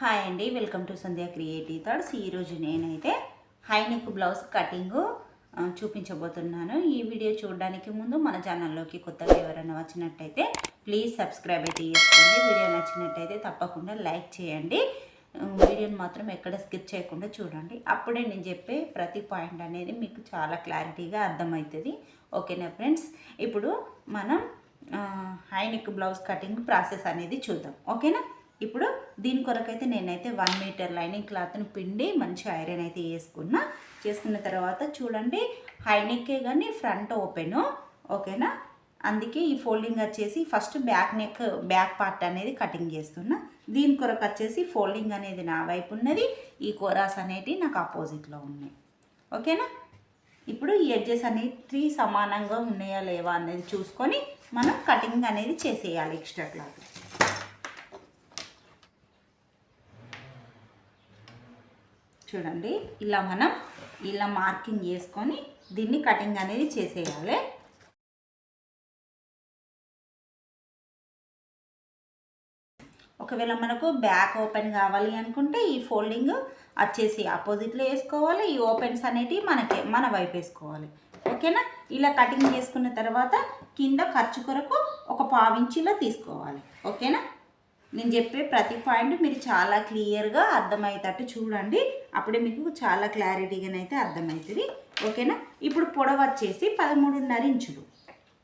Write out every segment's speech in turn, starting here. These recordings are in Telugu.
హాయ్ అండి welcome to Sandhya creative thoughts. ఈరోజు నేనైతే హై నెక్ బ్లౌజ్ కటింగ్ చూపించబోతున్నాను. ఈ వీడియో చూడడానికి ముందు మన ఛానల్లోకి కొత్తగా ఎవరైనా వచ్చినట్టయితే ప్లీజ్ సబ్స్క్రైబ్ అయితే చేసుకోండి. వీడియో నచ్చినట్టయితే తప్పకుండా లైక్ చేయండి. వీడియోని మాత్రం ఎక్కడ స్కిప్ చేయకుండా చూడండి. అప్పుడే నేను చెప్పే ప్రతి పాయింట్ అనేది మీకు చాలా క్లారిటీగా అర్థమవుతుంది. ఓకేనా ఫ్రెండ్స్? ఇప్పుడు మనం high neck blouse cutting process అనేది చూద్దాం. ఓకేనా? ఇప్పుడు దీని కొరకైతే నేనైతే వన్ మీటర్ లైనింగ్ క్లాత్ని పిండి మంచి ఐరన్ అయితే వేసుకున్నా. చేసుకున్న తర్వాత చూడండి హై నెక్కే కానీ ఫ్రంట్ ఓపెన్ ఓకేనా? అందుకే ఈ ఫోల్డింగ్ వచ్చేసి first back neck back part అనేది కటింగ్ చేస్తున్నా. దీని కొరకు వచ్చేసి ఫోల్డింగ్ అనేది నా వైపు ఉన్నది ఈ కోరాస్ అనేటివి నాకు ఆపోజిట్లో ఉన్నాయి. ఓకేనా? ఇప్పుడు ఈ ఎడ్జెస్ అనేవి సమానంగా ఉన్నాయా లేవా అనేది చూసుకొని మనం కటింగ్ అనేది చేసేయాలి ఎక్స్ట్రా క్లాత్ చూడండి ఇలా మనం ఇలా మార్కింగ్ చేసుకొని దీన్ని కటింగ్ అనేది చేసేయాలి. ఒకవేళ మనకు బ్యాక్ ఓపెన్ కావాలి అనుకుంటే ఈ ఫోల్డింగ్ వచ్చేసి ఆపోజిట్లో వేసుకోవాలి. ఈ ఓపెన్స్ అనేటివి మనకి మన వైపు వేసుకోవాలి. ఓకేనా? ఇలా కటింగ్ చేసుకున్న తర్వాత కింద ఖర్చు కొరకు ఒక పావించిలో తీసుకోవాలి. ఓకేనా? నేను చెప్పే ప్రతి పాయింట్ మీరు చాలా క్లియర్గా అర్థమయ్యేటట్టు చూడండి. అప్పుడే మీకు చాలా క్లారిటీగానైతే అర్థమవుతుంది. ఓకేనా? ఇప్పుడు పొడవ వచ్చేసి పదమూడున్నర ఇంచులు.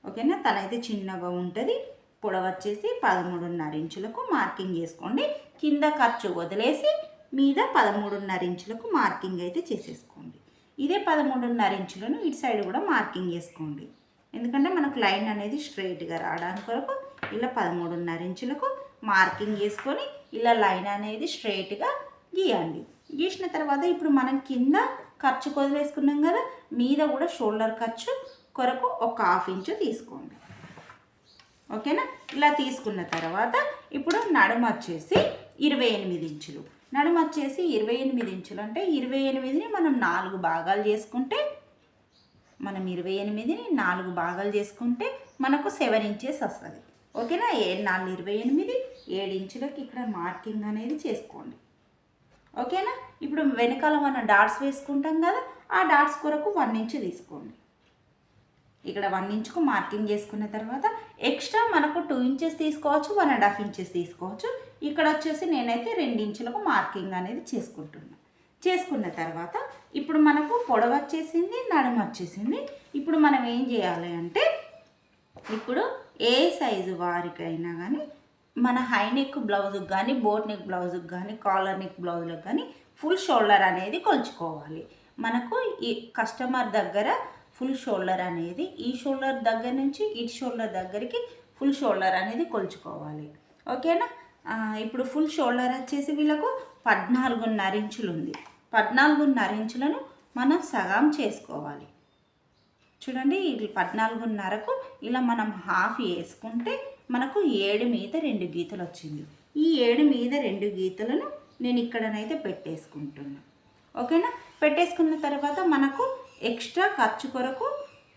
ఓకేనా? తనైతే చిన్నగా ఉంటుంది. పొడవచ్చేసి పదమూడున్నర ఇంచులకు మార్కింగ్ చేసుకోండి. కింద ఖర్చు వదిలేసి మీద పదమూడున్నర ఇంచులకు మార్కింగ్ అయితే చేసేసుకోండి. ఇదే పదమూడున్నర ఇంచులను ఇటు సైడ్ కూడా మార్కింగ్ చేసుకోండి. ఎందుకంటే మనకు లైన్ అనేది స్ట్రైట్గా రావడానికి కొరకు ఇలా పదమూడున్నర ఇంచులకు మార్కింగ్ చేసుకొని ఇలా లైన్ అనేది స్ట్రైట్గా గీయండి. గీసిన తర్వాత ఇప్పుడు మనం కింద ఖర్చు కొదిలేసుకున్నాం కదా మీద కూడా షోల్డర్ ఖర్చు కొరకు ఒక హాఫ్ ఇంచు తీసుకోండి. ఓకేనా? ఇలా తీసుకున్న తర్వాత ఇప్పుడు నడుము వచ్చేసి ఇరవై ఎనిమిది ఇంచులు. నడుము వచ్చేసి ఇరవై ఎనిమిది ఇంచులు అంటే ఇరవై ఎనిమిదిని మనం నాలుగు భాగాలు చేసుకుంటే మనం ఇరవై ఎనిమిదిని నాలుగు భాగాలు చేసుకుంటే మనకు సెవెన్ ఇంచెస్ వస్తుంది. ఓకేనా? ఏ నాలుగు ఇరవై ఎనిమిది ఏడు ఇక్కడ మార్కింగ్ అనేది చేసుకోండి. ఓకేనా? ఇప్పుడు వెనకాల మనం డాట్స్ వేసుకుంటాం కదా ఆ డాట్స్ కొరకు వన్ ఇంచు తీసుకోండి. ఇక్కడ వన్ ఇంచుకు మార్కింగ్ చేసుకున్న తర్వాత ఎక్స్ట్రా మనకు టూ ఇంచెస్ తీసుకోవచ్చు వన్ అండ్ హాఫ్ ఇంచెస్ తీసుకోవచ్చు. ఇక్కడ వచ్చేసి నేనైతే రెండు ఇంచులకు మార్కింగ్ అనేది చేసుకుంటున్నాను చేసుకున్న తర్వాత ఇప్పుడు మనకు పొడవు వచ్చేసింది నడుము వచ్చేసింది. ఇప్పుడు మనం ఏం చేయాలి అంటే ఇప్పుడు ఏ సైజు వారికైనా కానీ మన హై నెక్ బ్లౌజ్కి కానీ బోట్ నెక్ బ్లౌజ్కి కానీ కాలర్ నెక్ బ్లౌజ్లకు కానీ ఫుల్ షోల్డర్ అనేది కొలుచుకోవాలి. మనకు ఈ కస్టమర్ దగ్గర ఫుల్ షోల్డర్ అనేది ఈ షోల్డర్ దగ్గర నుంచి ఈ షోల్డర్ దగ్గరికి ఫుల్ షోల్డర్ అనేది కొలుచుకోవాలి. ఓకేనా ఇప్పుడు ఫుల్ షోల్డర్ వచ్చేసి వీళ్ళకు పద్నాలుగున్నర ఇంచులు ఉంది. పద్నాలుగున్నర ఇంచులను మనం సగం చేసుకోవాలి. చూడండి ఇది పద్నాలుగున్నరకు ఇలా మనం హాఫ్ వేసుకుంటే మనకు ఏడు మీద రెండు గీతలు వచ్చింది ఈ ఏడు మీద రెండు గీతలను నేను ఇక్కడనైతే పెట్టేసుకుంటున్నా. ఓకేనా? పెట్టేసుకున్న తర్వాత మనకు ఎక్స్ట్రా ఖర్చు కొరకు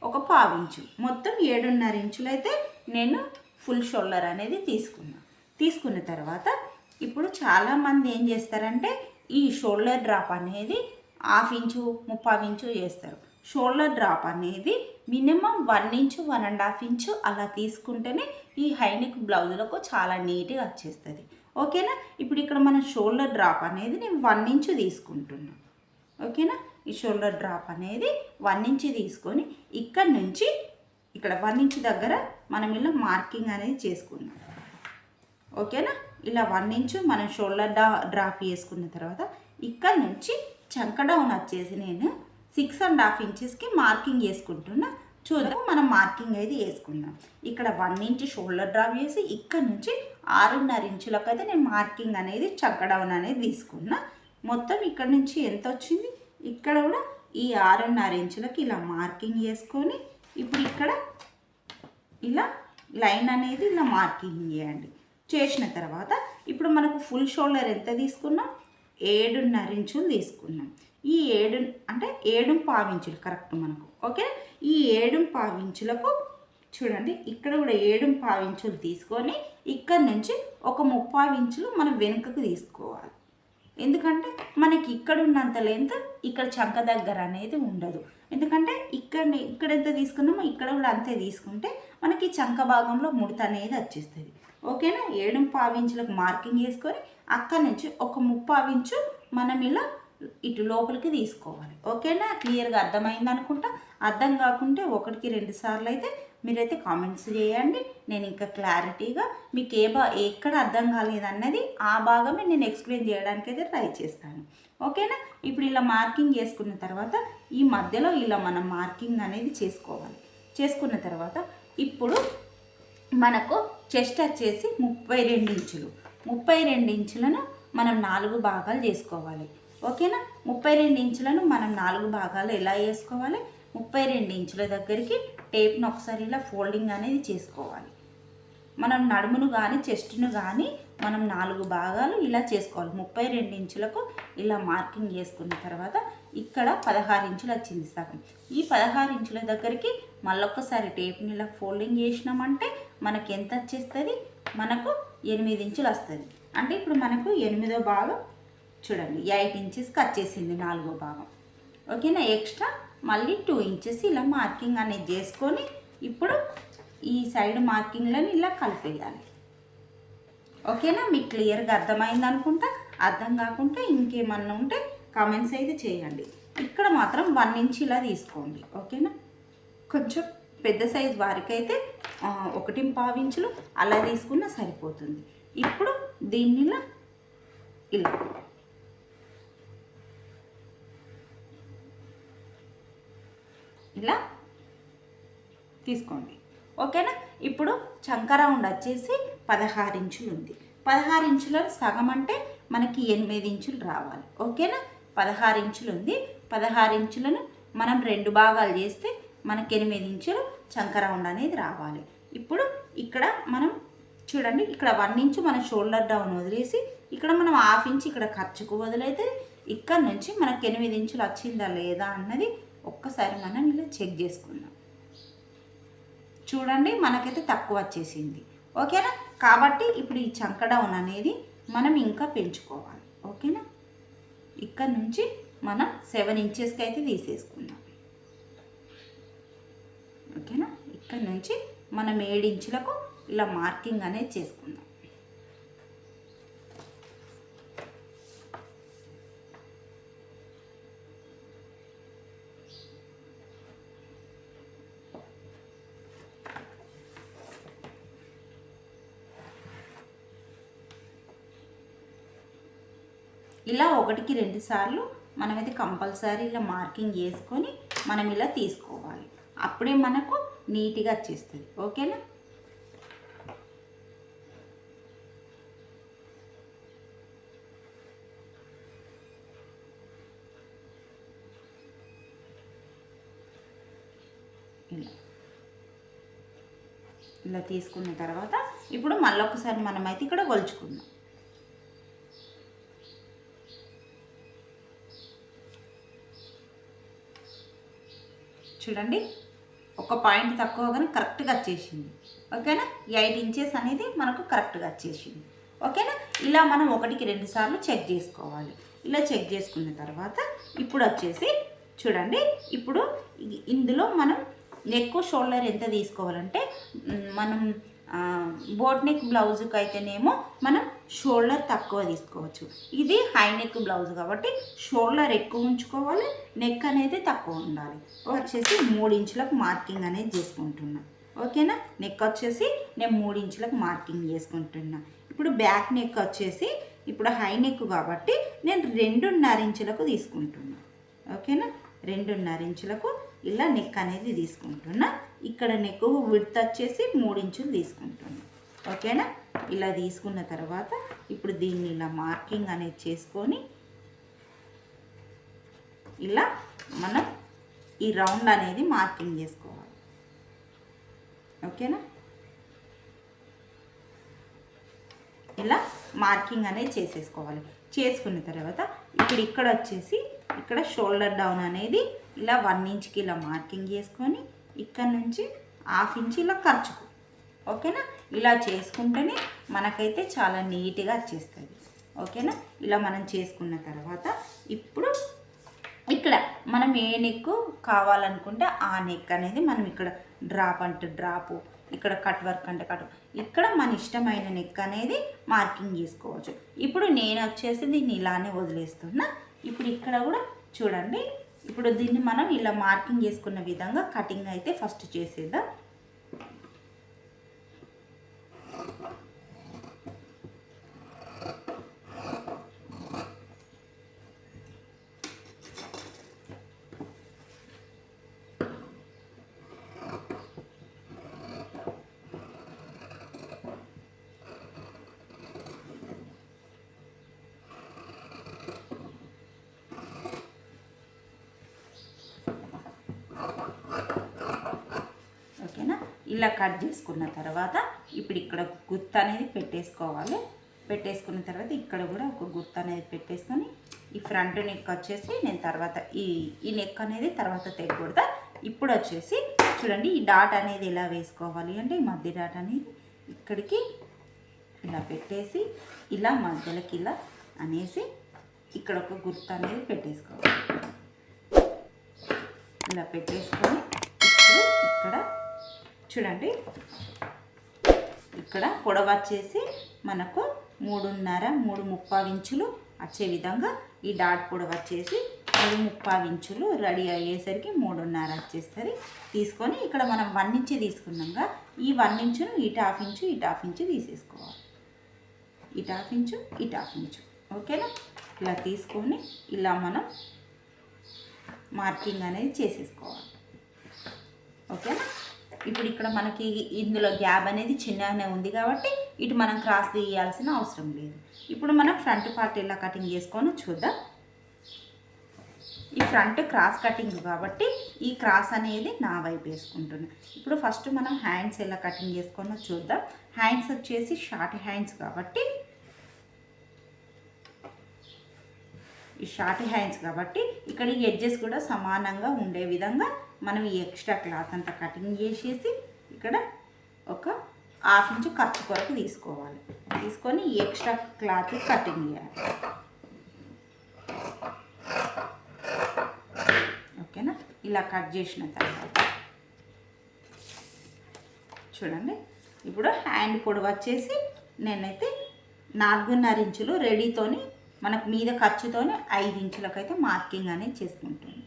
ఒక పావించు మొత్తం ఏడున్నర ఇంచులు అయితే నేను ఫుల్ షోల్డర్ అనేది తీసుకున్నా. తీసుకున్న తర్వాత ఇప్పుడు చాలామంది ఏం చేస్తారంటే ఈ షోల్డర్ డ్రాప్ అనేది హాఫ్ ఇంచు ముప్పావు ఇంచు చేస్తారు. షోల్డర్ డ్రాప్ అనేది minimum one inch one and half inch అలా తీసుకుంటేనే ఈ హైనెక్ బ్లౌజులకు చాలా నీట్గా వచ్చేస్తుంది. ఓకేనా? ఇప్పుడు ఇక్కడ మనం షోల్డర్ డ్రాప్ అనేది నేను వన్ ఇంచు తీసుకుంటున్నాను ఓకేనా? ఈ షోల్డర్ డ్రాప్ అనేది వన్ ఇంచు తీసుకొని ఇక్కడ నుంచి ఇక్కడ వన్ ఇంచు దగ్గర మనం ఇలా మార్కింగ్ అనేది చేసుకున్నాం ఓకేనా? ఇలా వన్ ఇంచు మనం షోల్డర్ డా డ్రాప్ చేసుకున్న తర్వాత ఇక్కడ నుంచి చంక డౌన్ వచ్చేసి నేను సిక్స్ అండ్ హాఫ్ ఇంచెస్కి మార్కింగ్ చేసుకుంటున్నా. చూద్దాం. మనం మార్కింగ్ అయితే వేసుకుందాం. ఇక్కడ వన్ ఇంచ్ షోల్డర్ డ్రాప్ చేసి ఇక్కడ నుంచి ఆరున్నర ఇంచులకు అయితే నేను మార్కింగ్ అనేది చక్కడౌన్ అనేది తీసుకున్నా. మొత్తం ఇక్కడ నుంచి ఎంత వచ్చింది? ఇక్కడ కూడా ఈ ఆరున్నర ఇంచులకి ఇలా మార్కింగ్ చేసుకొని ఇప్పుడు ఇక్కడ ఇలా లైన్ అనేది ఇలా మార్కింగ్ చేయండి. చేసిన తర్వాత ఇప్పుడు మనకు ఫుల్ షోల్డర్ ఎంత తీసుకున్నాం? ఏడున్నర ఇంచులు తీసుకున్నాం. ఈ ఏడు అంటే ఏడు పావించులు కరెక్ట్ మనకు ఓకే? ఈ ఏడు పావించులకు చూడండి ఇక్కడ కూడా ఏడు పావించులు తీసుకొని ఇక్కడ నుంచి ఒక ముప్పావించులు మనం వెనుకకు తీసుకోవాలి. ఎందుకంటే మనకి ఇక్కడ ఉన్నంత లెంత్ ఇక్కడ చంక దగ్గర అనేది ఉండదు. ఎందుకంటే ఇక్కడ ఇక్కడ ఎంత తీసుకున్నామో ఇక్కడ కూడా అంతే తీసుకుంటే మనకి చంక భాగంలో ముడత అనేది వచ్చేస్తుంది. ఓకేనా? ఏడు పావించులకు మార్కింగ్ వేసుకొని అక్కడ నుంచి ఒక ముప్పావించు మనం ఇలా ఇటు లోపలికి తీసుకోవాలి. ఓకేనా? క్లియర్గా అర్థమైంది అనుకుంటా? అర్థం కాకుంటే ఒకటికి రెండు సార్లు అయితే మీరైతే కామెంట్స్ చేయండి. నేను ఇంకా క్లారిటీగా మీకు ఏ బా ఎక్కడ అర్థం కాలేదన్నది ఆ భాగమే నేను ఎక్స్ప్లెయిన్ చేయడానికి అయితే ట్రై చేస్తాను. ఓకేనా? ఇప్పుడు ఇలా మార్కింగ్ చేసుకున్న తర్వాత ఈ మధ్యలో ఇలా మనం మార్కింగ్ అనేది చేసుకోవాలి. చేసుకున్న తర్వాత ఇప్పుడు మనకు చెస్ట్ వచ్చేసి ముప్పై రెండు ఇంచులు. ముప్పై రెండు ఇంచులను మనం నాలుగు భాగాలు చేసుకోవాలి. ఓకేనా? ముప్పై రెండు ఇంచులను మనం నాలుగు భాగాలు ఎలా వేసుకోవాలి? ముప్పై రెండు ఇంచుల దగ్గరికి టేప్ను ఒకసారి ఇలా ఫోల్డింగ్ అనేది చేసుకోవాలి. మనం నడుమును కానీ చెస్ట్ను కానీ మనం నాలుగు భాగాలు ఇలా చేసుకోవాలి. ముప్పై రెండు ఇంచులకు ఇలా మార్కింగ్ చేసుకున్న తర్వాత ఇక్కడ పదహారు ఇంచులు వచ్చింది సగం. ఈ పదహారు ఇంచుల దగ్గరికి మళ్ళొక్కసారి టేప్ని ఇలా ఫోల్డింగ్ చేసినామంటే మనకి ఎంత వచ్చేస్తుంది? మనకు ఎనిమిది ఇంచులు వస్తుంది. అంటే ఇప్పుడు మనకు ఎనిమిదో భాగం చూడండి ఎయిట్ ఇంచెస్కి వచ్చేసింది నాలుగో భాగం. ఓకేనా? ఎక్స్ట్రా మళ్ళీ టూ ఇంచెస్ ఇలా మార్కింగ్ అనేది చేసుకొని ఇప్పుడు ఈ సైడ్ మార్కింగ్లను ఇలా కలిపేయాలి. ఓకేనా? మీకు క్లియర్గా అర్థమైంది అనుకుంటా? అర్థం కాకుండా ఇంకేమన్నా ఉంటే కామెంట్స్ అయితే చేయండి. ఇక్కడ మాత్రం వన్ ఇంచ్ ఇలా తీసుకోండి. ఓకేనా? కొంచెం పెద్ద సైజ్ వారికైతే ఆ, ఒకటి పావించులు అలా తీసుకున్నా సరిపోతుంది. ఇప్పుడు దీన్ని ఇలా ఇలా ఇలా తీసుకోండి. ఓకేనా? ఇప్పుడు చంక రౌండ్ వచ్చేసి పదహారు ఇంచులు ఉంది. పదహారు ఇంచులలో సగం అంటే మనకి ఎనిమిది ఇంచులు రావాలి. ఓకేనా? పదహారు ఇంచులు ఉంది. పదహారు ఇంచులను మనం రెండు భాగాలు చేస్తే మనకి ఎనిమిది ఇంచులు చంక రౌండ్ అనేది రావాలి. ఇప్పుడు ఇక్కడ మనం చూడండి ఇక్కడ వన్ ఇంచు మన షోల్డర్ డౌన్ వదిలేసి ఇక్కడ మనం హాఫ్ ఇంచ్ ఇక్కడ ఖర్చుకు వదిలైతే ఇక్కడ నుంచి మనకు ఎనిమిది ఇంచులు వచ్చిందా లేదా అన్నది ఒక్కసారి మనం ఇలా చెక్ చేసుకుందాం. చూడండి మనకైతే తక్కువ వచ్చేసింది. ఓకేనా? కాబట్టి ఇప్పుడు ఈ చంక డౌన్ అనేది మనం ఇంకా పెంచుకోవాలి. ఓకేనా? ఇక్కడ నుంచి మనం సెవెన్ ఇంచెస్కి అయితే తీసేసుకుందాం. ఓకేనా? ఇక్కడ నుంచి మనం ఏడు ఇంచులకు ఇలా మార్కింగ్ అనేది చేసుకుందాం. ఇలా ఒకటికి రెండు సార్లు మనమైతే కంపల్సరీ ఇలా మార్కింగ్ చేసుకొని మనం ఇలా తీసుకోవాలి. అప్పుడే మనకు నీట్గా వచ్చేస్తుంది. ఓకేనా? ఇలా. ఇలా తీసుకున్న తర్వాత ఇప్పుడు మళ్ళొకసారి మనమైతే ఇక్కడ కొలుచుకుందాం చూడండి. ఒక పాయింట్ తక్కువ కానీ కరెక్ట్గా వచ్చేసింది. ఓకేనా? ఎయిట్ ఇంచెస్ అనేది మనకు కరెక్ట్గా వచ్చేసింది. ఓకేనా? ఇలా మనం ఒకటికి రెండు సార్లు చెక్ చేసుకోవాలి. ఇలా చెక్ చేసుకున్న తర్వాత ఇప్పుడు వచ్చేసి చూడండి. ఇప్పుడు ఇందులో మనం నెక్ షోల్డర్ ఎంత తీసుకోవాలంటే మనం బోట్ నెక్ బ్లౌజ్కి అయితేనేమో మనం షోల్డర్ తక్కువ తీసుకోవచ్చు. ఇది హై నెక్ బ్లౌజ్ కాబట్టి షోల్డర్ ఎక్కువ ఉంచుకోవాలి నెక్ అనేది తక్కువ ఉండాలి. వచ్చేసి మూడు ఇంచులకు మార్కింగ్ అనేది చేసుకుంటున్నా. ఓకేనా? నెక్ వచ్చేసి నేను మూడు ఇంచులకు మార్కింగ్ చేసుకుంటున్నా. ఇప్పుడు బ్యాక్ నెక్ వచ్చేసి ఇప్పుడు హై నెక్ కాబట్టి నేను రెండున్నర ఇంచులకు తీసుకుంటున్నా. ఓకేనా? రెండున్నర ఇంచులకు ఇలా నెక్ అనేది తీసుకుంటున్నా. ఇక్కడ నెక్ విడ్త్ వచ్చేసి మూడు ఇంచులు తీసుకుంటున్నా. ఓకేనా? ఇలా తీసుకున్న తర్వాత ఇప్పుడు దీన్ని ఇలా మార్కింగ్ అనేది చేసుకొని ఇలా మనం ఈ రౌండ్ అనేది మార్కింగ్ చేసుకోవాలి. ఓకేనా? ఇలా మార్కింగ్ అనేది చేసేసుకోవాలి. చేసుకున్న తర్వాత ఇప్పుడు ఇక్కడ వచ్చేసి ఇక్కడ షోల్డర్ డౌన్ అనేది ఇలా వన్ ఇంచ్కి ఇలా మార్కింగ్ చేసుకొని ఇక్కడ నుంచి హాఫ్ ఇంచ్ ఇలా ఖర్చుకు. ఓకేనా? ఇలా చేసుకుంటేనే మనకైతే చాలా నీట్గా వచ్చేస్తుంది. ఓకేనా? ఇలా మనం చేసుకున్న తర్వాత ఇప్పుడు ఇక్కడ మనం ఏ నెక్ కావాలనుకుంటే ఆ నెక్ అనేది మనం ఇక్కడ డ్రాప్ అంటే డ్రాపు ఇక్కడ కట్ వర్క్ అంటే కట్ ఇక్కడ మన ఇష్టమైన నెక్ అనేది మార్కింగ్ చేసుకోవచ్చు. ఇప్పుడు నేను వచ్చేసి దీన్ని ఇలానే వదిలేస్తున్నా. ఇప్పుడు ఇక్కడ కూడా చూడండి. ఇప్పుడు దీన్ని మనం ఇలా మార్కింగ్ చేసుకున్న విధంగా కటింగ్ అయితే ఫస్ట్ చేసేద్దాం ఓకేనా ఇలా కట్ చేసుకున్న తర్వాత ఇప్పుడు ఇక్కడ గుర్తు అనేది పెట్టేసుకోవాలి. పెట్టేసుకున్న తర్వాత ఇక్కడ కూడా ఒక గుర్తు అనేది పెట్టేసుకొని ఈ ఫ్రంట్ నెక్ వచ్చేసి నేను తర్వాత ఈ ఈ నెక్ అనేది తర్వాత తెగకూడదా ఇప్పుడు వచ్చేసి చూడండి ఈ డాట్ అనేది ఎలా వేసుకోవాలి అంటే ఈ మధ్య డాట్ అనేది ఇక్కడికి ఇలా పెట్టేసి ఇలా మధ్యలోకి ఇలా అనేసి ఇక్కడ ఒక గుర్తు అనేది పెట్టేసుకోవాలి. ఇలా పెట్టేసుకొని ఇప్పుడు ఇక్కడ చూడండి. ఇక్కడ పొడవ వచ్చేసి మనకు మూడున్నర మూడు ముప్పావు ఇంచులు వచ్చే విధంగా ఈ డాట్ పొడవ వచ్చేసి మూడు ముప్పావు ఇంచులు రెడీ అయ్యేసరికి మూడున్నర వచ్చేస్తుంది. తీసుకొని ఇక్కడ మనం వన్ ఇంచు తీసుకున్నాక ఈ వన్ ఇంచును ఇటు హాఫ్ ఇంచు ఇటు హాఫ్ ఇంచు తీసేసుకోవాలి. ఇటు హాఫ్ ఇంచు ఇటు హాఫ్ ఇంచు. ఓకేనా? ఇలా తీసుకొని ఇలా మనం మార్కింగ్ అనేది చేసేసుకోవాలి. ఓకేనా? ఇప్పుడు ఇక్కడ మనకి ఇందులో గ్యాప్ అనేది చిన్నగానే ఉంది కాబట్టి ఇటు మనం క్రాస్ తీయాల్సిన అవసరం లేదు. ఇప్పుడు మనం ఫ్రంట్ పార్ట్ ఎలా కటింగ్ చేసుకొని చూద్దాం. ఈ ఫ్రంట్ క్రాస్ కటింగ్ కాబట్టి ఈ క్రాస్ అనేది నా వైపు వేసుకుంటున్నాను ఇప్పుడు ఫస్ట్ మనం హ్యాండ్స్ ఎలా కటింగ్ చేసుకొని చూద్దాం. హ్యాండ్స్ వచ్చేసి షార్ట్ హ్యాండ్స్ కాబట్టి ఈ షార్ట్ హ్యాండ్స్ కాబట్టి ఇక్కడ ఈ ఎడ్జెస్ కూడా సమానంగా ఉండే విధంగా మనం ఈ ఎక్స్ట్రా క్లాత్ అంతా కటింగ్ చేసేసి ఇక్కడ ఒక హాఫ్ ఇంచు ఖర్చు కొరకు తీసుకోవాలి. తీసుకొని ఈ ఎక్స్ట్రా క్లాత్ కటింగ్ చేయాలి. ఓకేనా? ఇలా కట్ చేసిన తర్వాత చూడండి. ఇప్పుడు హ్యాండ్ పొడవు వచ్చేసి నేనైతే నాలుగున్నర ఇంచులు రెడీతోని మనకు మీద ఖర్చుతోనే ఐదు ఇంచులకైతే మార్కింగ్ అనేది చేసుకుంటుంది.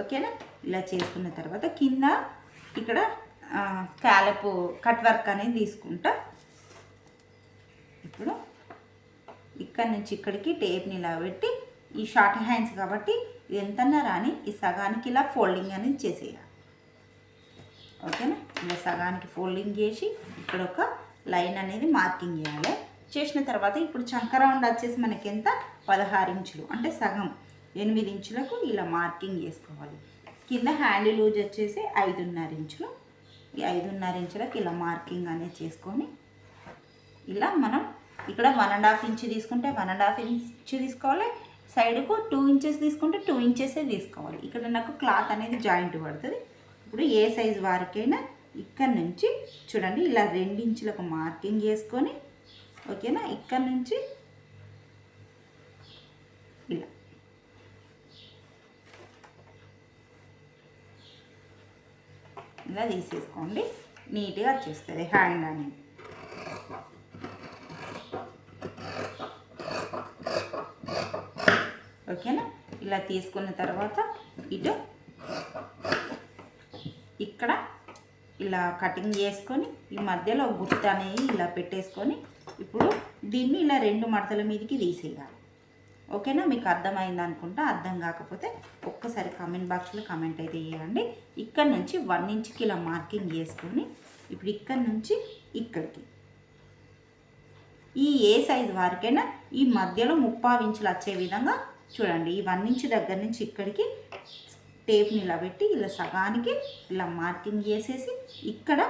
ఓకేనా? ఇలా చేసుకున్న తర్వాత కింద ఇక్కడ స్కాలప్ కట్ వర్క్ అనేది తీసుకుంటా. ఇప్పుడు ఇక్కడ నుంచి ఇక్కడికి టేప్ని ఇలా పెట్టి ఈ షార్ట్ హ్యాండ్స్ కాబట్టి ఇది ఎంతన్నా రాని ఈ సగానికి ఇలా ఫోల్డింగ్ అనేది చేసేయాలి. ఓకేనా? ఇలా సగానికి ఫోల్డింగ్ చేసి ఇక్కడ ఒక లైన్ అనేది మార్కింగ్ చేయాలి. చేసిన తర్వాత ఇప్పుడు చంక రౌండ్ వచ్చేసి మనకి ఎంత? పదహారు ఇంచులు అంటే సగం. ఎనిమిది ఇంచులకు ఇలా మార్కింగ్ చేసుకోవాలి. కింద హ్యాండ్ లూజ్ వచ్చేసి ఐదున్నర ఇంచులు. ఈ ఐదున్నర ఇంచులకు ఇలా మార్కింగ్ అనేది చేసుకొని ఇలా మనం ఇక్కడ వన్ అండ్ హాఫ్ ఇంచ్ తీసుకుంటే వన్ అండ్ హాఫ్ ఇంచ్ తీసుకోవాలి. సైడ్కు టూ ఇంచెస్ తీసుకుంటే టూ ఇంచెసే తీసుకోవాలి. ఇక్కడ నాకు క్లాత్ అనేది జాయింట్ పడుతుంది. ఇప్పుడు ఏ సైజ్ వారికైనా ఇక్కడ నుంచి చూడండి ఇలా రెండించులకు మార్కింగ్ చేసుకొని ఓకేనా? ఇక్కడ నుంచి ఇలా. ఇలా తీసేసుకోండి. నీట్గా వచ్చేస్తుంది హ్యాండ్ అనేది. ఓకేనా? ఇలా తీసుకున్న తర్వాత ఇటు ఇక్కడ ఇలా కటింగ్ చేసుకొని ఈ మధ్యలో గుర్తు అనేది ఇలా పెట్టేసుకొని ఇప్పుడు దీన్ని ఇలా రెండు మడతల మీదకి తీసేయాలి. ఓకేనా? మీకు అర్థమైంది అనుకుంటా? అర్థం కాకపోతే ఒక్కసారి కామెంట్ బాక్స్లో కామెంట్ అయితే చేయండి ఇక్కడ నుంచి వన్ ఇంచ్కి ఇలా మార్కింగ్ చేసుకొని ఇప్పుడు ఇక్కడ నుంచి ఇక్కడికి. ఈ ఏ సైజు వారికైనా ఈ మధ్యలో ముప్పావు ఇంచులు వచ్చే విధంగా చూడండి. ఈ వన్ ఇంచ్ దగ్గర నుంచి ఇక్కడికి టేప్ని ఇలా పెట్టి ఇలా సగానికి ఇలా మార్కింగ్ చేసేసి ఇక్కడ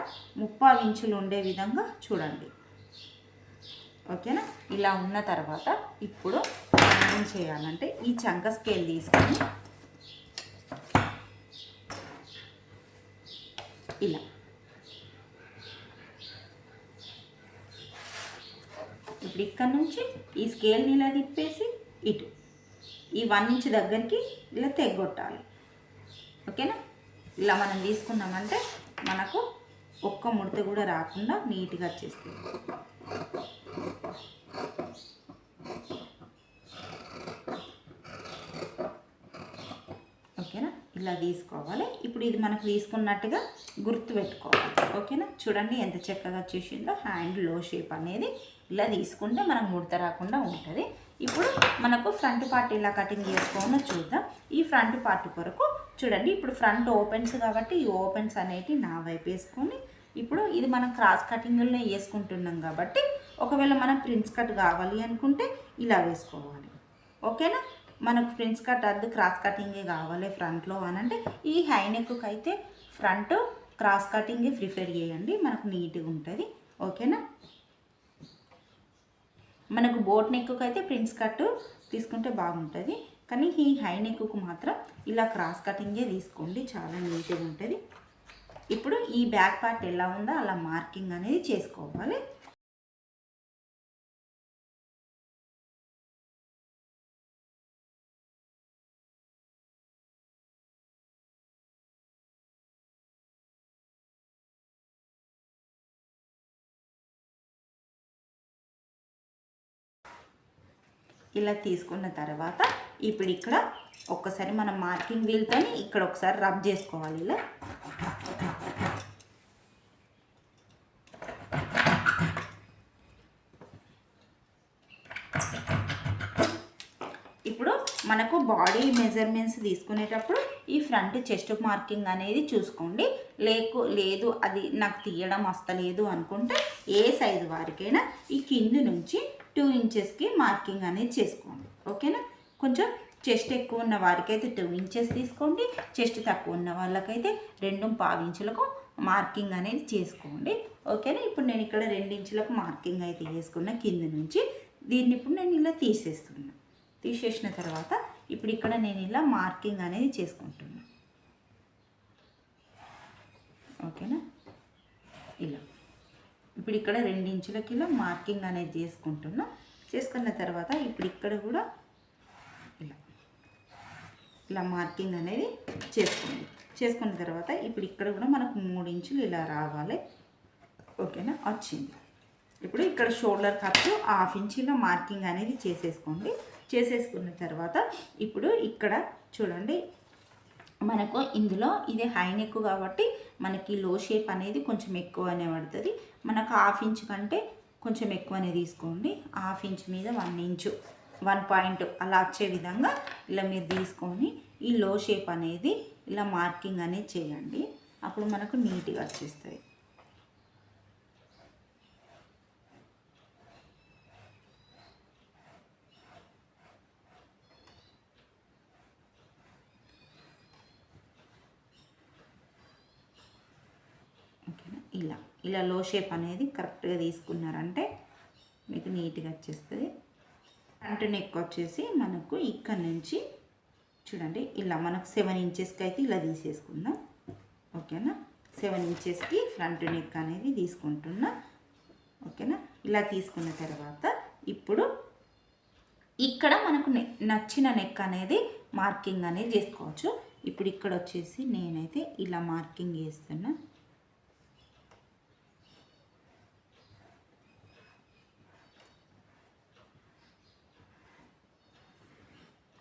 ముప్పావు ఇంచులు ఉండే విధంగా చూడండి. ఓకేనా? ఇలా ఉన్న తర్వాత ఇప్పుడు ఏం చేయాలంటే ఈ చంక స్కేల్ తీసుకొని ఇలా. ఇప్పుడు ఇక్కడ నుంచి ఈ స్కేల్ని ఇలా తిప్పేసి ఇటు. ఈ వన్ ఇంచ్ దగ్గరికి ఇలా తెగొట్టాలి. ఓకేనా? ఇలా మనం తీసుకున్నామంటే మనకు ఒక్క ముడత కూడా రాకుండా నీట్గా వచ్చేస్తుంది. ఓకేనా? ఇలా తీసుకోవాలి. ఇప్పుడు ఇది మనకు తీసుకున్నట్టుగా గుర్తు పెట్టుకోవాలి. ఓకేనా? చూడండి ఎంత చక్కగా వచ్చేసిందో. హ్యాండ్లో షేప్ అనేది ఇలా తీసుకుంటే మనకు ముడత రాకుండా ఉంటుంది. ఇప్పుడు మనకు ఫ్రంట్ పార్ట్ ఇలా కటింగ్ చేసుకోవాలో చూద్దాం. ఈ ఫ్రంట్ పార్ట్ కొరకు చూడండి. ఇప్పుడు ఫ్రంట్ ఓపెన్స్ కాబట్టి ఈ ఓపెన్స్ అనేటివి నా వైపు వేసుకొని ఇప్పుడు ఇది మనం క్రాస్ కటింగ్లోనే వేసుకుంటున్నాం కాబట్టి ఒకవేళ మనం ప్రిన్స్ కట్ కావాలి అనుకుంటే ఇలా వేసుకోవాలి. ఓకేనా? మనకు ప్రిన్స్ కట్ అద్దు క్రాస్ కటింగే కావాలి ఫ్రంట్లో అని అంటే ఈ హైనెక్కు అయితే ఫ్రంట్ క్రాస్ కటింగే ప్రిఫర్ చేయండి. మనకు నీట్గా ఉంటుంది. ఓకేనా? మనకు బోట్ నెక్కు అయితే ప్రిన్స్ కట్ తీసుకుంటే బాగుంటుంది. కానీ ఈ హై నెక్కు మాత్రం ఇలా క్రాస్ కటింగే తీసుకోండి. చాలా నీట్గా ఉంటుంది. ఇప్పుడు ఈ బ్యాక్ పార్ట్ ఎలా ఉందో అలా మార్కింగ్ అనేది చేసుకోవాలి. ఇలా తీసుకున్న తర్వాత ఇప్పుడు ఇక్కడ ఒక్కసారి మనం మార్కింగ్ వీల్తో ఇక్కడ ఒకసారి రబ్ చేసుకోవాలి ఇలా. ఇప్పుడు మనకు బాడీ మెజర్మెంట్స్ తీసుకునేటప్పుడు ఈ ఫ్రంట్ చెస్ట్ మార్కింగ్ అనేది చూసుకోండి. లేకు లేదు అది నాకు తీయడం వస్తలేదు అనుకుంటే ఏ సైజు వారికైనా ఈ కింది నుంచి టూ ఇంచెస్కి మార్కింగ్ అనేది చేసుకోండి. ఓకేనా? కొంచెం చెస్ట్ ఎక్కువ ఉన్న వారికైతే టూ ఇంచెస్ తీసుకోండి. చెస్ట్ తక్కువ ఉన్న వాళ్ళకైతే రెండు పావు ఇంచులకు మార్కింగ్ అనేది చేసుకోండి. ఓకేనా? ఇప్పుడు నేను ఇక్కడ రెండు ఇంచులకు మార్కింగ్ అయితే వేసుకున్న కింద నుంచి దీన్ని ఇప్పుడు నేను ఇలా తీసేస్తున్నా. తీసేసిన తర్వాత ఇప్పుడు ఇక్కడ నేను ఇలా మార్కింగ్ అనేది చేసుకుంటున్నా. ఓకేనా? ఇలా. ఇప్పుడు ఇక్కడ రెండు ఇంచులకి మార్కింగ్ అనేది చేసుకుంటున్నా. చేసుకున్న తర్వాత ఇప్పుడు ఇక్కడ కూడా ఇలా ఇలా మార్కింగ్ అనేది చేసుకోండి చేసుకున్న తర్వాత ఇప్పుడు ఇక్కడ కూడా మనకు మూడు ఇంచులు ఇలా రావాలి. ఓకేనా? వచ్చింది. ఇప్పుడు ఇక్కడ షోల్డర్ ఖర్చు హాఫ్ ఇంచులో మార్కింగ్ అనేది చేసేసుకోండి. చేసేసుకున్న తర్వాత ఇప్పుడు ఇక్కడ చూడండి మనకు ఇందులో ఇది హై నెక్ కాబట్టి మనకి లో షేప్ అనేది కొంచెం ఎక్కువనే పడుతుంది. మనకు హాఫ్ ఇంచ్ కంటే కొంచెం ఎక్కువనే తీసుకోండి. హాఫ్ ఇంచ్ మీద వన్ ఇంచు వన్ పాయింట్ అలా వచ్చే విధంగా ఇలా మీరు తీసుకొని ఈ లో షేప్ అనేది ఇలా మార్కింగ్ అనేది చేయండి. అప్పుడు మనకు నీట్గా వచ్చేస్తుంది ఓకేనా ఇలా ఇలా లో షేప్ అనేది కరెక్ట్గా తీసుకున్నారంటే మీకు నీట్గా వచ్చేస్తుంది. ఫ్రంట్ నెక్ వచ్చేసి మనకు ఇక్కడ నుంచి చూడండి ఇలా మనకు సెవెన్ ఇంచెస్కి అయితే ఇలా తీసేసుకుందాం. ఓకేనా సెవెన్ ఇంచెస్కి ఫ్రంట్ నెక్ అనేది తీసుకుంటున్నా. ఓకేనా ఇలా తీసుకున్న తర్వాత ఇప్పుడు ఇక్కడ మనకు నచ్చిన నెక్ అనేది మార్కింగ్ అనేది చేసుకోవచ్చు. ఇప్పుడు ఇక్కడ వచ్చేసి నేనైతే ఇలా మార్కింగ్ చేస్తున్నా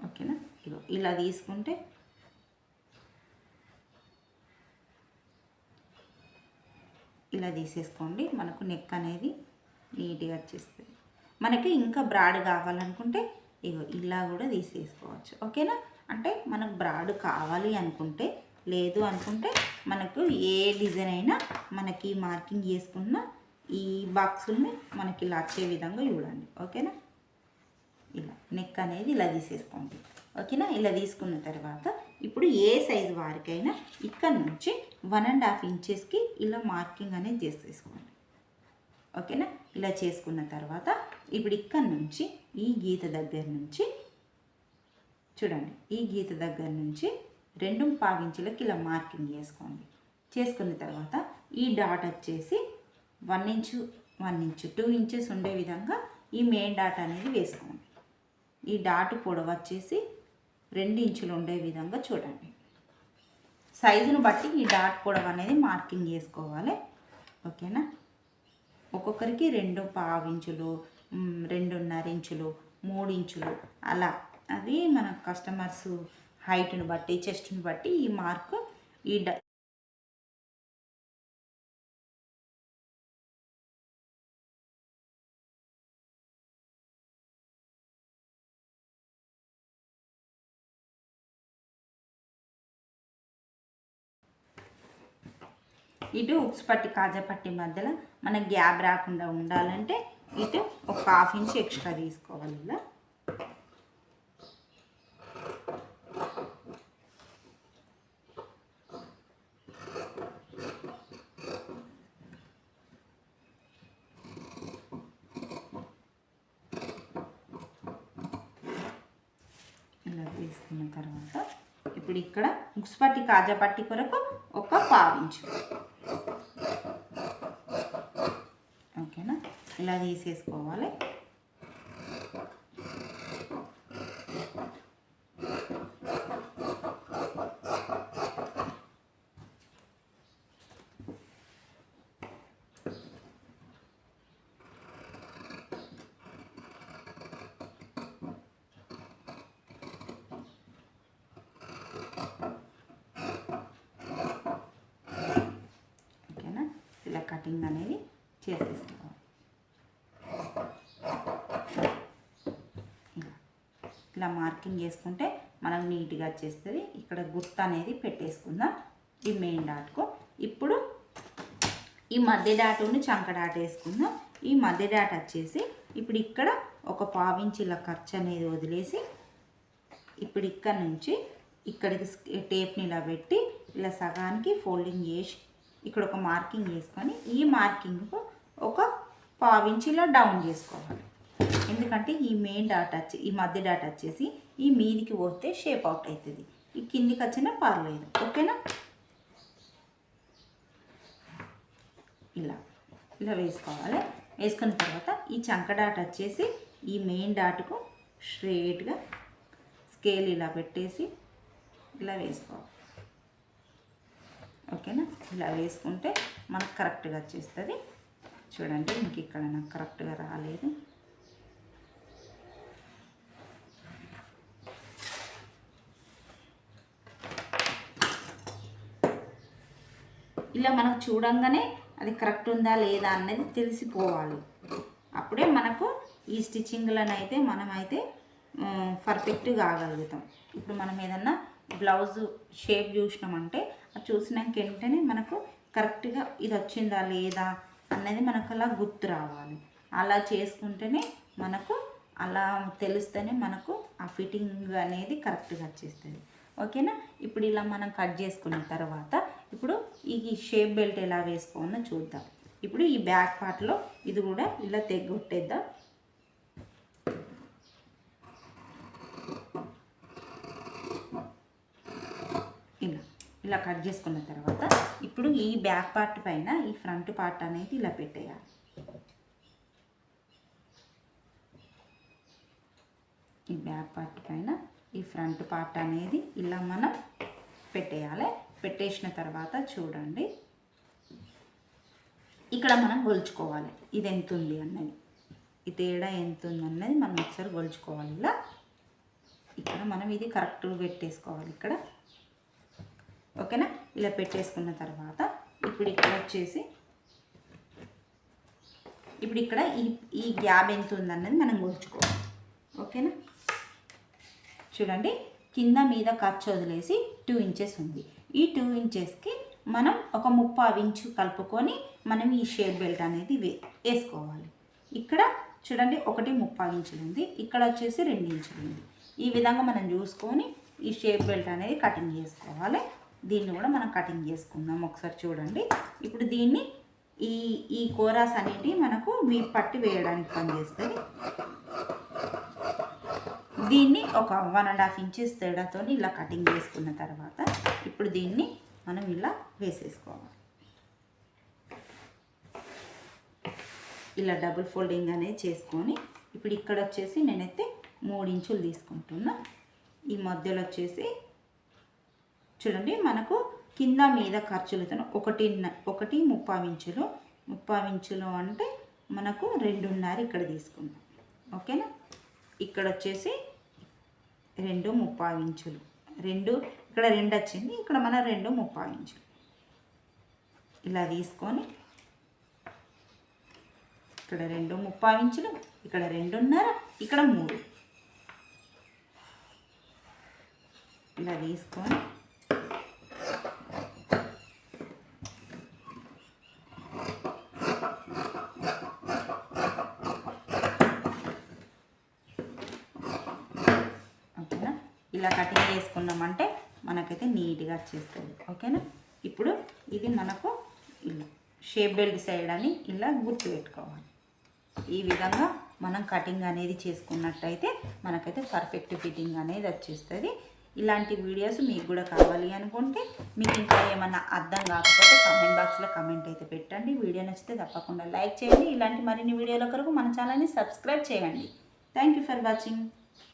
ఓకేనా ఇగో ఇలా తీసుకుంటే ఇలా తీసేసుకోండి. మనకు నెక్ అనేది నీట్గా వచ్చేస్తుంది. మనకి ఇంకా బ్రాడ్ కావాలనుకుంటే ఇగో ఇలా కూడా తీసేసుకోవచ్చు. ఓకేనా? అంటే మనకు బ్రాడ్ కావాలి అనుకుంటే లేదు అనుకుంటే మనకు ఏ డిజైన్ అయినా మనకి మార్కింగ్ చేసుకున్న ఈ బాక్సుల్ని మనకి ఇలా వచ్చే విధంగా చూడండి. ఓకేనా? ఇలా నెక్ అనేది ఇలా తీసేసుకోండి. ఓకేనా? ఇలా తీసుకున్న తర్వాత ఇప్పుడు ఏ సైజు వారికైనా ఇక్కడ నుంచి వన్ అండ్ హాఫ్ ఇంచెస్కి ఇలా మార్కింగ్ అనేది చేసేసుకోండి. ఓకేనా? ఇలా చేసుకున్న తర్వాత ఇప్పుడు ఇక్కడ నుంచి ఈ గీత దగ్గర నుంచి చూడండి ఈ గీత దగ్గర నుంచి రెండు పావించులకి ఇలా మార్కింగ్ చేసుకోండి. చేసుకున్న తర్వాత ఈ డాట్ వచ్చేసి one inch one inch two inches ఉండే విధంగా ఈ మెయిన్ డాట్ అనేది వేసుకోండి. ఈ డాట్ పొడవు వచ్చేసి రెండు ఇంచులు ఉండే విధంగా చూడండి. సైజును బట్టి ఈ డాట్ పొడవు అనేది మార్కింగ్ చేసుకోవాలి. ఓకేనా? ఒక్కొక్కరికి రెండు పావు ఇంచులు రెండున్నర ఇంచులు మూడు ఇంచులు అలా. అది మన కస్టమర్స్ హైట్ని బట్టి చెస్ట్ని బట్టి ఈ మార్క్ ఈ ఇటు ఉక్స్ పట్టి కాజా పట్టి మధ్యలో మనకు గ్యాప్ రాకుండా ఉండాలంటే ఇటు ఒక హాఫ్ ఇంచ్ ఎక్స్ట్రా తీసుకోవాలి ఇలా. ఇలా తీసుకున్న తర్వాత ఇప్పుడు ఇక్కడ ఉక్స్ కాజాపట్టి కాజా పట్టి కొరకు ఒక పావించు ఓకేనా ఇలా తీసేసుకోవాలి. ఓకేనా? ఇలా కటింగ్ అనేది చేసేస్తాం ఇలా ఇలా మార్కింగ్ చేసుకుంటే మనం నీట్గా వచ్చేస్తుంది. ఇక్కడ గుర్తు అనేది పెట్టేసుకుందాం. ఈ మెయిన్ డాట్కు. ఇప్పుడు ఈ మధ్య డాటుని చంక డాట్ వేసుకుందాం. ఈ మధ్య డాట్ వచ్చేసి ఇప్పుడు ఇక్కడ ఒక పావించిల ఖర్చు అనేది వదిలేసి ఇప్పుడు ఇక్కడ నుంచి ఇక్కడికి టేప్ని ఇలా పెట్టి ఇలా సగానికి ఫోల్డింగ్ చేసి ఇక్కడ ఒక మార్కింగ్ చేసుకొని ఈ మార్కింగ్కు ఒక పావించిలో డౌన్ చేసుకోవాలి. ఎందుకంటే ఈ మెయిన్ డాట్ వచ్చి ఈ మధ్య డాట్ వచ్చేసి ఈ మీదికి పోతే షేప్ అవుట్ అవుతుంది. ఈ కిందికి వచ్చినా పర్లేదు. ఓకేనా? ఇలా ఇలా వేసుకోవాలి. వేసుకున్న తర్వాత ఈ చంక డాట్ వచ్చేసి ఈ మెయిన్ డాట్కు స్ట్రేట్గా స్కేల్ ఇలా పెట్టేసి ఇలా వేసుకోవాలి. ఓకేనా? ఇలా వేసుకుంటే మనకు కరెక్ట్గా వచ్చేస్తుంది. చూడండి ఇంక ఇక్కడ నాకు కరెక్ట్గా రాలేదు. ఇలా మనకు చూడంగానే అది కరెక్ట్ ఉందా లేదా అనేది తెలిసిపోవాలి. అప్పుడే మనకు ఈ స్టిచ్చింగ్లను అయితే మనమైతే పర్ఫెక్ట్ కాగలుగుతాం ఇప్పుడు మనం ఏదన్నా బ్లౌజ్ షేప్ చూసినామంటే అది చూసినాక వెంటనే మనకు కరెక్ట్గా ఇది వచ్చిందా లేదా అనేది మనకు అలా గుర్తు రావాలి. అలా చేసుకుంటేనే మనకు అలా తెలిస్తేనే మనకు ఆ ఫిట్టింగ్ అనేది కరెక్ట్గా వచ్చేస్తుంది. ఓకేనా? ఇప్పుడు ఇలా మనం కట్ చేసుకున్న తర్వాత ఇప్పుడు ఈ షేప్ బెల్ట్ ఎలా వేసుకోవాలో చూద్దాం. ఇప్పుడు ఈ బ్యాక్ పార్ట్లో ఇది కూడా ఇలా తెగొట్టేద్దాం ఇలా ఇలా కట్ చేసుకున్న తర్వాత ఇప్పుడు ఈ బ్యాక్ పార్ట్ పైన ఈ ఫ్రంట్ పార్ట్ అనేది ఇలా పెట్టేయాలి. ఈ బ్యాక్ పార్ట్ పైన ఈ ఫ్రంట్ పార్ట్ అనేది ఇలా మనం పెట్టేయాలి. పెట్టేసిన తర్వాత చూడండి. ఇక్కడ మనం గొలుచుకోవాలి ఇది ఎంత ఉంది అన్నది. ఈ తేడా ఎంత ఉంది అన్నది మనం ఒకసారి గొలుచుకోవాలి ఇలా. ఇక్కడ మనం ఇది కరెక్ట్ పెట్టేసుకోవాలి ఇక్కడ. ఓకేనా? ఇలా పెట్టేసుకున్న తర్వాత ఇప్పుడు ఇక్కడ వచ్చేసి ఇప్పుడు ఇక్కడ ఈ ఈ గ్యాప్ ఎంత ఉందన్నది మనం గొలుచుకోవాలి ఓకేనా? చూడండి. కింద మీద ఖర్చు వదిలేసి టూ ఇంచెస్ ఉంది. ఈ టూ ఇంచెస్కి మనం ఒక ముప్పావు ఇంచు కలుపుకొని మనం ఈ షేప్ బెల్ట్ అనేది వే వేసుకోవాలి. ఇక్కడ చూడండి ఒకటి ముప్పావు ఇంచులు ఉంది. ఇక్కడ వచ్చేసి రెండు ఇంచులు ఉంది. ఈ విధంగా మనం చూసుకొని ఈ షేప్ బెల్ట్ అనేది కటింగ్ చేసుకోవాలి. దీన్ని కూడా మనం కటింగ్ చేసుకుందాం ఒకసారి చూడండి. ఇప్పుడు దీన్ని ఈ ఈ కోరాస్ అనేటివి మనకు వీ పట్టి వేయడానికి పనిచేస్తుంది దీన్ని ఒక వన్ అండ్ హాఫ్ ఇంచెస్ తేడాతో ఇలా కటింగ్ చేసుకున్న తర్వాత ఇప్పుడు దీన్ని మనం ఇలా వేసేసుకోవాలి. ఇలా డబుల్ ఫోల్డింగ్ అనేది చేసుకొని ఇప్పుడు ఇక్కడ వచ్చేసి నేనైతే మూడు ఇంచులు తీసుకుంటున్నా. ఈ మధ్యలో వచ్చేసి చూడండి మనకు కింద మీద ఖర్చులతో ఒకటి ఒకటి ముప్పై ఇంచులు. ముప్పై ఇంచులు అంటే మనకు రెండున్నర ఇక్కడ తీసుకుందాం. ఓకేనా? ఇక్కడ వచ్చేసి రెండు ముప్పావు ఇంచులు. రెండు ఇక్కడ రెండు వచ్చింది ఇక్కడ మన రెండు ముప్పావు ఇంచులు. ఇలా తీసుకొని ఇక్కడ రెండు ముప్పావు ఇంచులు ఇక్కడ రెండున్నర ఇక్కడ మూడు. ఇలా తీసుకొని ఓకేనా ఇలా కటింగ్ చేసుకున్నామంటే అయితే నీట్గా వచ్చేస్తుంది ఓకేనా? ఇప్పుడు ఇది మనకు షేప్ బెల్ట్ సైడ్ అని ఇలా గుర్తు పెట్టుకోవాలి. ఈ విధంగా మనం కటింగ్ అనేది చేసుకున్నట్టయితే మనకైతే పర్ఫెక్ట్ ఫిట్టింగ్ అనేది వచ్చేస్తుంది. ఇలాంటి వీడియోస్ మీకు కూడా కావాలి అనుకుంటే మీకు ఇంకా ఏమన్నా అర్థం కాకపోతే కామెంట్ బాక్స్లో కమెంట్ అయితే పెట్టండి. వీడియో నచ్చితే తప్పకుండా లైక్ చేయండి. ఇలాంటి మరిన్ని వీడియోల కొరకు మన ఛానల్ని సబ్స్క్రైబ్ చేయండి. Thank you for watching.